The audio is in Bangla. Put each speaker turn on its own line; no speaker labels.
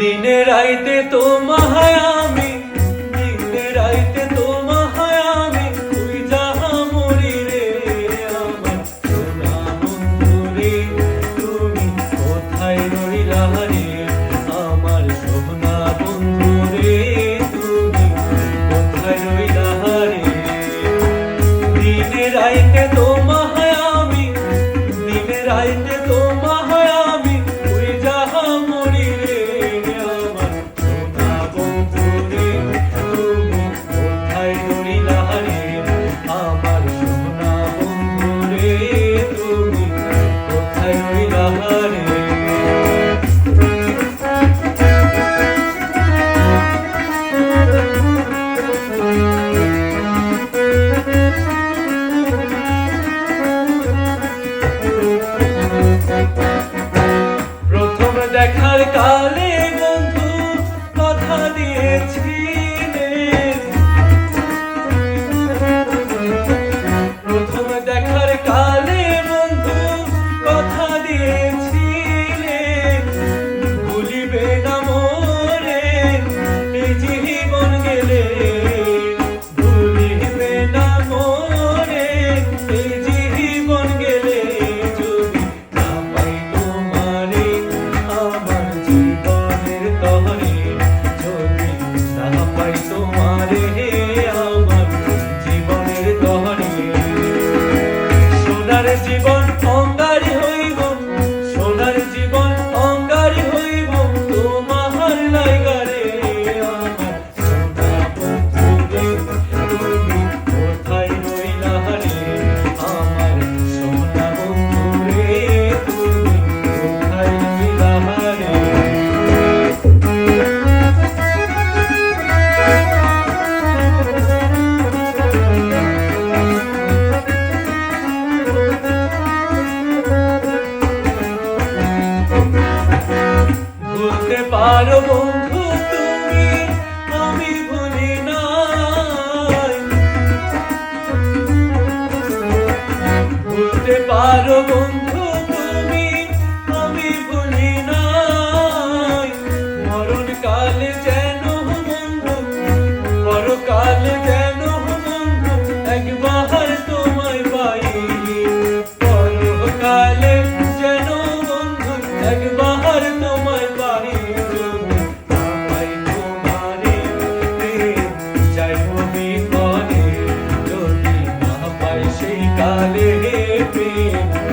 দিনে রাইতে দিনে রাইতে তুই যাহা মরি রে আমার তুমি কোথায় রইলা রে? আমার সোনা বন্ধুরে তুমি কোথায় রইলা রে? দিনে রাইতে তো মাহায়ামি দিনে রাইতে দেখার কালে আমার বন্ধু তুমি আমি ভুলি নাই। ভুলতে পারো বন্ধু Be.